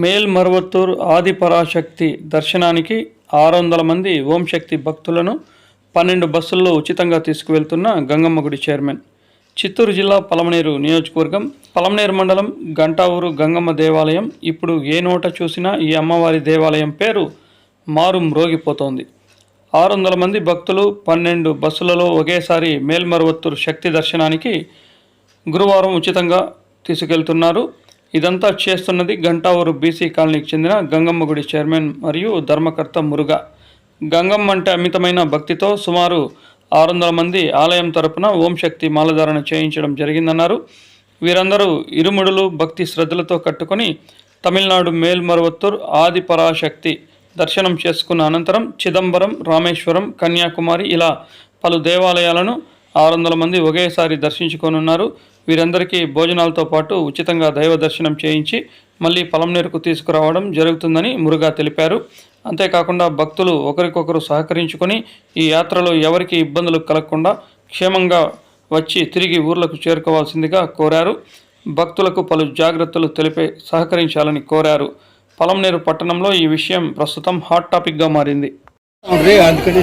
Male Adiparashakti ఆది పరాశక్తి దర్శనానికి ఆరు వందల మంది ఓంశక్తి భక్తులను పన్నెండు బస్సుల్లో ఉచితంగా తీసుకువెళ్తున్న గంగమ్మ గుడి చైర్మన్. చిత్తూరు జిల్లా పలమనేరు నియోజకవర్గం పలమనేరు మండలం గంటావూరు గంగమ్మ దేవాలయం. ఇప్పుడు ఏ నోట చూసినా ఈ అమ్మవారి దేవాలయం పేరు మారు మ్రోగిపోతోంది ఆరు వందల మంది భక్తులు పన్నెండు బస్సులలో ఒకేసారి మేల్మరువత్తూరు శక్తి దర్శనానికి గురువారం ఉచితంగా తీసుకెళ్తున్నారు. ఇదంతా చేస్తున్నది గంటావూరు బీసీ కాలనీకి చెందిన గంగమ్మ గుడి చైర్మన్ మరియు ధర్మకర్త మురుగా. గంగమ్మ అంటే అమితమైన భక్తితో సుమారు ఆరు వందల మంది ఆలయం తరపున ఓంశక్తి మాలధారణ చేయించడం జరిగిందన్నారు. వీరందరూ ఇరుముడులు భక్తి శ్రద్ధలతో కట్టుకొని తమిళనాడు మేల్మరువత్తూర్ ఆది పరాశక్తి దర్శనం చేసుకున్న అనంతరం చిదంబరం రామేశ్వరం కన్యాకుమారి ఇలా పలు దేవాలయాలను ఆరు వందల మంది ఒకేసారి దర్శించుకోనున్నారు. వీరందరికీ భోజనాలతో పాటు ఉచితంగా దైవ దర్శనం చేయించి మళ్ళీ పలంనేరుకు తీసుకురావడం జరుగుతుందని మురుగా తెలిపారు. అంతేకాకుండా భక్తులు ఒకరికొకరు సహకరించుకొని ఈ యాత్రలో ఎవరికి ఇబ్బందులు కలగకుండా క్షేమంగా వచ్చి తిరిగి ఊర్లకు చేరుకోవాల్సిందిగా కోరారు. భక్తులకు పలు జాగ్రత్తలు తెలిపే సహకరించాలని కోరారు. పలంనేరు పట్టణంలో ఈ విషయం ప్రస్తుతం హాట్ టాపిక్గా మారింది. అందుకనే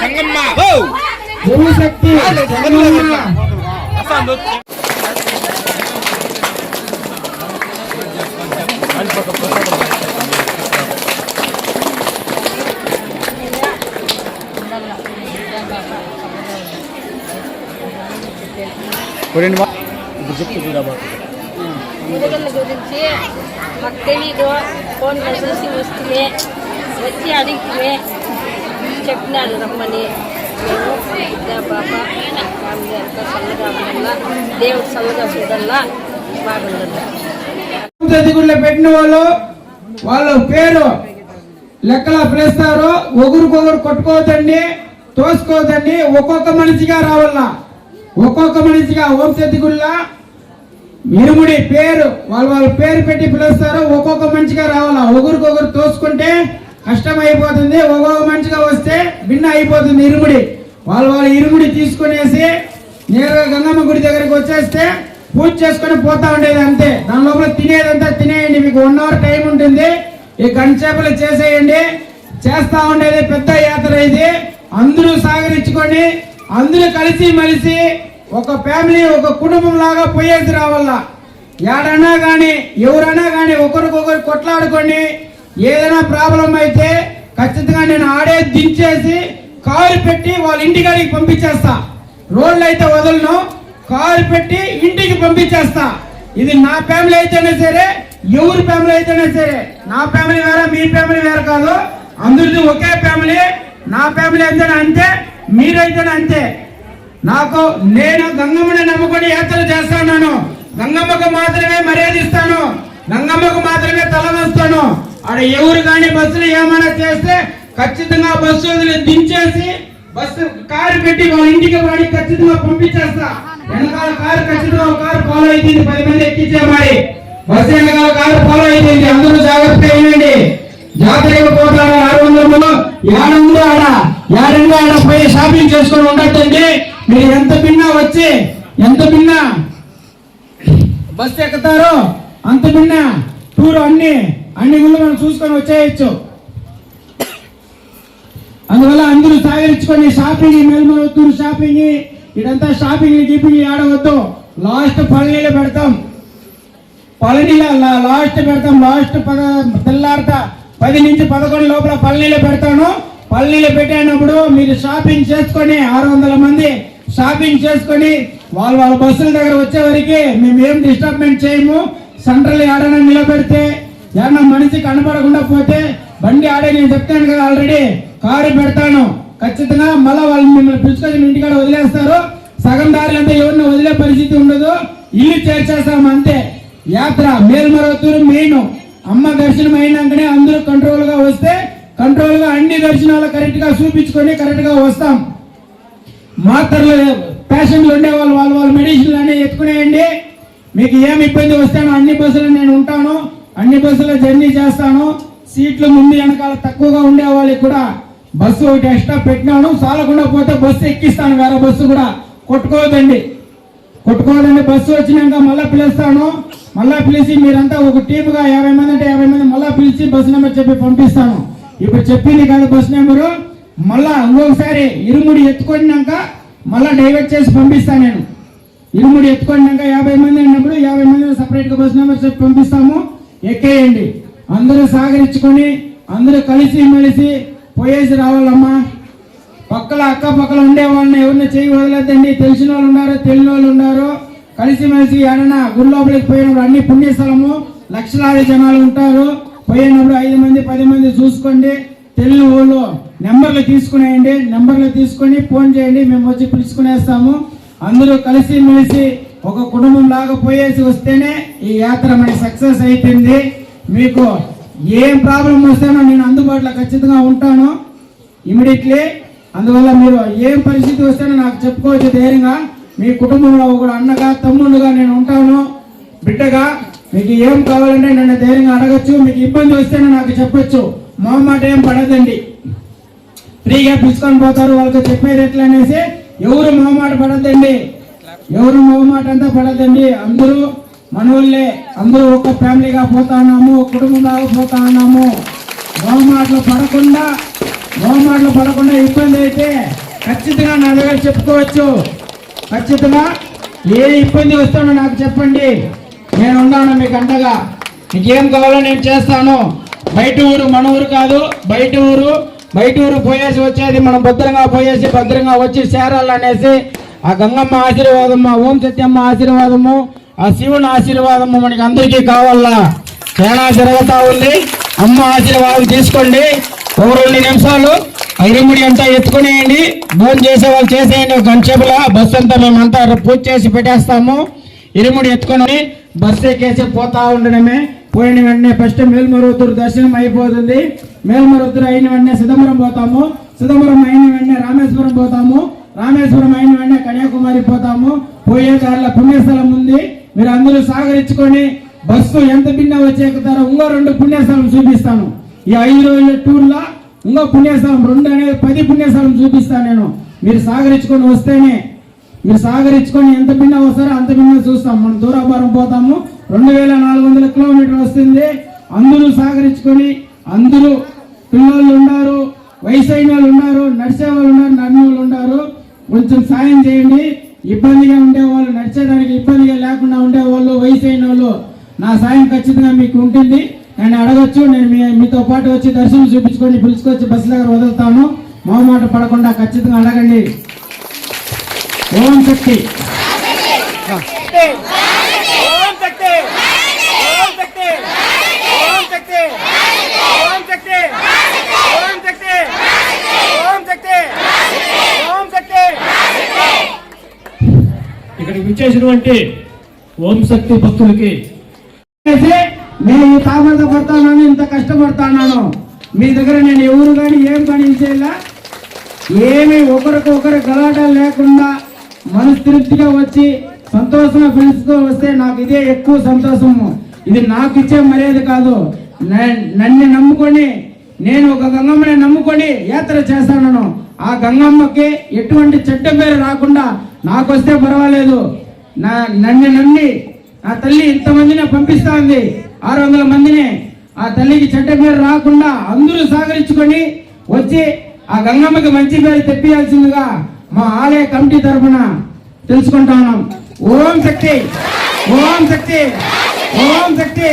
సంగమ్మ గురుశక్తి చెన్నమ్మ ఇప్పుడు చెప్తే చూడబా మురుగల గురించి మాకు తెలీదు ఫోన్లో చూసి వస్తే వచ్చి అడిగితే చెప్పినాడు రమ్మని. మేము పాప ఫ్యామిలీ అంతా చల్లగా ఉండాలా దేవుడు చల్లగా బాగుండాలి. పెట్టిన వాళ్ళు వాళ్ళ పేరు లెక్కలా పిలుస్తారు. ఒకరికొకరు కొట్టుకోవద్దండి తోసుకోవద్దండి. ఒక్కొక్క మనిషిగా రావాలా? ఒక్కొక్క మనిషిగా ఓం సతిగుళ్ళ ఇరుముడి పేరు వాళ్ళ వాళ్ళ పేరు పెట్టి పిలుస్తారు. ఒక్కొక్క మనిషిగా రావాలా? ఒకరికొకరు తోసుకుంటే కష్టం అయిపోతుంది ఒక్కొక్క మంచిగా వస్తే భిన్న అయిపోతుంది ఇరుముడి. వాళ్ళు వాళ్ళ ఇరుముడి తీసుకునేసి నేరుగా గంగమ్మ గుడి దగ్గరికి వచ్చేస్తే పూజ చేసుకొని పోతా ఉండేది అంతే. దాని లోపల తినేదంతా తినేయండి. మీకు వన్ అవర్ టైం ఉంటుంది. ఈ గంటసేపలు చేసేయండి. చేస్తా ఉండేది పెద్ద యాత్ర ఇది. అందరూ సాగరించుకొని అందరూ కలిసి మలిసి ఒక ఫ్యామిలీ ఒక కుటుంబం లాగా పోయేసి రావాల ఏడన్నా కానీ ఎవరన్నా కానీ ఒకరికొకరు కొట్లాడుకొని ఏదైనా ప్రాబ్లం అయితే ఖచ్చితంగా నేను ఆడే దించేసి కారు పెట్టి వాళ్ళ ఇంటికాడికి పంపించేస్తా. రోడ్లు అయితే వదలను కారు పెట్టి ఇంటికి పంపించేస్తా. ఇది నా ఫ్యామిలీ అయితేనే సరే ఎవరి ఫ్యామిలీ అయితేనే సరే. నా ఫ్యామిలీ వేరే మీ ఫ్యామిలీ వేరే కాదు. అందరిది ఒకే ఫ్యామిలీ. నా ఫ్యామిలీ అయితేనే అంతే మీరైతేనే అంతే. నాకు నేను గంగమ్మని నమ్ముకొని యాత్ర చేస్తాను. గంగమ్మకు మాత్రమే మర్యాద ఇస్తాను. నంగమ్మకు మాత్రమే తల వంచుతాను ఆడ ఎవరు కానీ బస్సులు ఏమైనా చేస్తే ఖచ్చితంగా బస్సు దించేసి బస్సు కారు పెట్టి వాళ్ళ ఇంటికి వాడి ఖచ్చితంగా పంపించేస్తా. వెనకాల కారు ఖచ్చితంగా ఒక కారు ఫాలో అయిపోయింది. పది మంది ఎక్కించే మరి. బస్సు వెనకాల కారు ఫాలో అయిపోయింది. అందరూ జాగ్రత్త అయ్యండి జాతరకు పోతాను ఆరు వందలు ఏడుందో ఆడ ఏడుందో ఆడ పోయి షాపింగ్ చేసుకొని ఉండటండి. మీరు ఎంత బిన్నా వచ్చి ఎంత బిన్నా బస్సు ఎక్కుతారో అంతకున్న టూర్ అన్ని అన్ని గుళ్ళు మనం చూసుకొని వచ్చేయచ్చు. అందువల్ల అందరూ సహకరించుకొని షాపింగ్ మేల్మూరు షాపింగ్ ఇదంతా షాపింగ్ గీపింగ్ ఆడవద్దు. లాస్ట్ పళనిలో పెడతాం. పళనిలో లాస్ట్ పెడతాం. లాస్ట్ పద తెల్లారత పది నుంచి పదకొండు లోపల పళనిలో పెడతాను. పళనిలో పెట్టినప్పుడు మీరు షాపింగ్ చేసుకొని ఆరు వందల మంది షాపింగ్ చేసుకొని వాళ్ళ వాళ్ళ బస్సుల దగ్గర వచ్చే వరకు మేము ఏం డిస్టర్బ్మెంట్ చేయము. సెంట్రల్ ఆడన నిలబెడితే ఏమన్నా మనిషి కనపడకుండా పోతే బండి ఆడే నేను చెప్తాను కదా ఆల్రెడీ కారు పెడతాను. ఖచ్చితంగా మళ్ళీ వాళ్ళు మిమ్మల్ని పిలుచుకొని ఇంటికాడ వదిలేస్తారు. సగం దారి అంతా ఎవరిని వదిలే పరిస్థితి ఉండదు. ఇల్లు చేర్చేస్తాం అంతే. యాత్ర మేల్మరవతూరు మెయిన్. అమ్మ దర్శనం అయినాకనే అందరూ కంట్రోల్గా వస్తే కంట్రోల్గా అన్ని దర్శనాలు కరెక్ట్గా చూపించుకొని కరెక్ట్గా వస్తాం. మాత్రలు పేషెంట్లు ఉండే వాళ్ళు వాళ్ళ వాళ్ళ మెడిసిన్లు అనేవి ఎత్తుకునేయండి. మీకు ఏం ఇబ్బంది వస్తే అన్ని బస్సులు నేను ఉంటాను అన్ని బస్సులో జర్నీ చేస్తాను. సీట్లు ముందు వెనకాల తక్కువగా ఉండే వాళ్ళకి కూడా బస్సు ఒకటి ఎక్స్ట్రా పెట్టినాను. చాలకుండా పోతే బస్సు ఎక్కిస్తాను వేరే బస్సు కూడా కొట్టుకోవద్దండి. కొట్టుకోవాలంటే బస్సు వచ్చినాక మళ్ళా పిలుస్తాను. మళ్ళా పిలిచి మీరంతా ఒక టీముగా యాభై మంది అంటే యాభై మంది మళ్ళా పిలిచి బస్సు నెంబర్ చెప్పి పంపిస్తాను. ఇప్పుడు చెప్పింది కాదు బస్సు నెంబరు. మళ్ళా ఇంకొకసారి ఇరుముడి ఎత్తుకొనినాక మళ్ళా డైవర్ట్ చేసి పంపిస్తాను నేను. ఇరుముడి ఎత్తుకున్నాక యాభై మంది అన్నప్పుడు యాభై మంది సపరేట్గా బస్ నెంబర్ పంపిస్తాము. ఎక్కేయండి. అందరూ సహకరించుకొని అందరూ కలిసి మెలిసి పోయేసి రావాలమ్మా. పక్కల అక్క పక్కల ఉండే వాళ్ళని ఎవరిని చేయి వదలద్దండి. తెలిసిన వాళ్ళు ఉన్నారు తెలియని వాళ్ళు ఉన్నారు కలిసిమెలిసి ఏడన్నా గుడి లోపలికి పోయినప్పుడు అన్ని పుణ్యస్థలము లక్షలాది జనాలు ఉంటారు. పోయినప్పుడు ఐదు మంది పది మంది చూసుకోండి. తెలియని వాళ్ళు నెంబర్లు తీసుకునేయండి. నెంబర్లు తీసుకొని ఫోన్ చేయండి. మేము వచ్చి పిలుచుకునేస్తాము. అందరూ కలిసి మెలిసి ఒక కుటుంబం లాగా పోయేసి వస్తేనే ఈ యాత్ర మనకి సక్సెస్ అయిపోయింది. మీకు ఏం ప్రాబ్లం వస్తేనో నేను అందుబాటులో ఖచ్చితంగా ఉంటాను. ఇమీడియట్లీ అందువల్ల మీరు ఏం పరిస్థితి వస్తేనో నాకు చెప్పుకోవచ్చు ధైర్యంగా. మీ కుటుంబంలో ఒక అన్నగా తమ్ముడుగా నేను ఉంటాను. బిడ్డగా మీకు ఏం కావాలంటే నన్ను ధైర్యంగా అడగచ్చు. మీకు ఇబ్బంది వస్తేనే నాకు చెప్పొచ్చు. మొహమాట ఏం పడదండి. ఫ్రీగా పిలుచుకొని పోతారు. వాళ్ళకి చెప్పేది ఎట్లా అనేసి ఎవరు మొహమాట పడద్దండి? ఎవరు మొహమాట అంతా పడద్దండి? అందరూ మనోళ్ళే అందరూ ఒక ఫ్యామిలీగా పోతా ఉన్నాము ఒక కుటుంబంలాగా పోతా ఉన్నాము. మొహమాటలు పడకుండా మొహమాటలు పడకుండా ఇబ్బంది అయితే ఖచ్చితంగా నా దగ్గర చెప్పుకోవచ్చు. ఖచ్చితంగా ఏ ఇబ్బంది వస్తానో నాకు చెప్పండి. నేను ఉన్నాను మీకు అండగా. మీకు ఏం కావాలో నేను చేస్తాను. బయట ఊరు మన ఊరు కాదు బయట ఊరు బయట ఊరు పోయేసి వచ్చేది మనం భద్రంగా పోయేసి భద్రంగా వచ్చి చేరాలనేసి ఆ గంగమ్మ ఆశీర్వాదము ఆ ఓం సత్యమ్మ ఆశీర్వాదము ఆ శివుని ఆశీర్వాదము మనకి అందరికీ కావాలా? చాలా జరుగుతా ఉంది. అమ్మ ఆశీర్వాదం తీసుకోండి. ఒక రెండు నిమిషాలు. ఐరముడి అంతా ఎత్తుకునేయండి. భోజనం చేసే వాళ్ళు చేసేయండి. ఒక గంటసేపులా బస్సు అంతా మేమంతా పూజ చేసి పెట్టేస్తాము. ఇరుముడి ఎత్తుకొని బస్సు ఎక్కేసి పోతా ఉండడమే. పోయిన వెంటనే ఫస్ట్ మేల్మరుతురు దర్శనం అయిపోతుంది. మేల్మరుతురు అయిన వెంటనే సిదంబరం పోతాము. సిదంబరం అయిన వెంటనే రామేశ్వరం పోతాము. రామేశ్వరం అయిన వెంటనే కన్యాకుమారి పోతాము. పోయే దారిలో పుణ్యస్థలం ఉంది. మీరు అందరూ సహకరించుకొని బస్సు ఎంత భిన్న వచ్చి ఇంకో రెండు పుణ్యస్థలం చూపిస్తాను. ఈ ఐదు రోజుల టూర్లో ఇంకో పుణ్యస్థలం రెండు అనేది పది పుణ్యస్థలం చూపిస్తాను నేను. మీరు సహకరించుకొని వస్తేనే మీరు సహకరించుకొని ఎంత భిన్న వస్తారో అంత భిన్న చూస్తాం. మనం దూరాభారం పోతాము. రెండు వేల నాలుగు వందల కిలోమీటర్ వస్తుంది. అందరూ సహకరించుకొని అందరూ పిల్లలు ఉన్నారు వయసు అయిన వాళ్ళు ఉన్నారు నడిచే వాళ్ళు ఉన్నారు నడిన వాళ్ళు ఉన్నారు. కొంచెం సాయం చేయండి. ఇబ్బందిగా ఉండే వాళ్ళు నడిచేదానికి ఇబ్బందిగా లేకుండా ఉండేవాళ్ళు వయసైన వయసు అయిన వాళ్ళు నా సాయం ఖచ్చితంగా మీకు ఉంటుంది. నేను అడగచ్చు నేను మీ మీతో పాటు వచ్చి దర్శనం చూపించుకొని పిలుచుకొచ్చి బస్సు దగ్గర వదులుతాను. మొహమాట పడకుండా ఖచ్చితంగా అడగండి. ఓం శక్తి ఓం శక్తి ఓం శక్తి ఓం శక్తి ఓం శక్తి ఓం శక్తి ఓం శక్తి ఓం శక్తి ఇక్కడికి విచ్చేసినటువంటి ఓం శక్తి భక్తులకి నేను ఈ తామరత పడతాను ఇంత కష్టపడతాను మీ దగ్గర నేను ఎవరు కానీ ఏం పని చేయాల? ఏమి ఒకరికి ఒకరు గలాటాలు లేకుండా మనస్తృప్తిగా వచ్చి సంతోషంగా పిలుచుకో వస్తే నాకు ఇదే ఎక్కువ సంతోషము. ఇది నాకు ఇచ్చే మర్యాద కాదు. నన్ను నమ్ముకొని నేను ఒక గంగమ్మని నమ్ముకొని యాత్ర చేస్తాను ఆ గంగమ్మకి ఎటువంటి చెడ్డ పేరు రాకుండా నాకు వస్తే పర్వాలేదు. నా నన్ను నమ్మి నా తల్లి ఇంతమందిని పంపిస్తా ఉంది. ఆరు వందల మందిని ఆ తల్లికి చెడ్డ పేరు రాకుండా అందరూ సహకరించుకొని వచ్చి ఆ గంగమ్మకి మంచి పేరు తెప్పియాల్సిందిగా మా ఆలయ కమిటీ తరఫున తెలుసుకుంటా ఉన్నాం. ఓం శక్తి! ఓం శక్తి! ఓం శక్తి!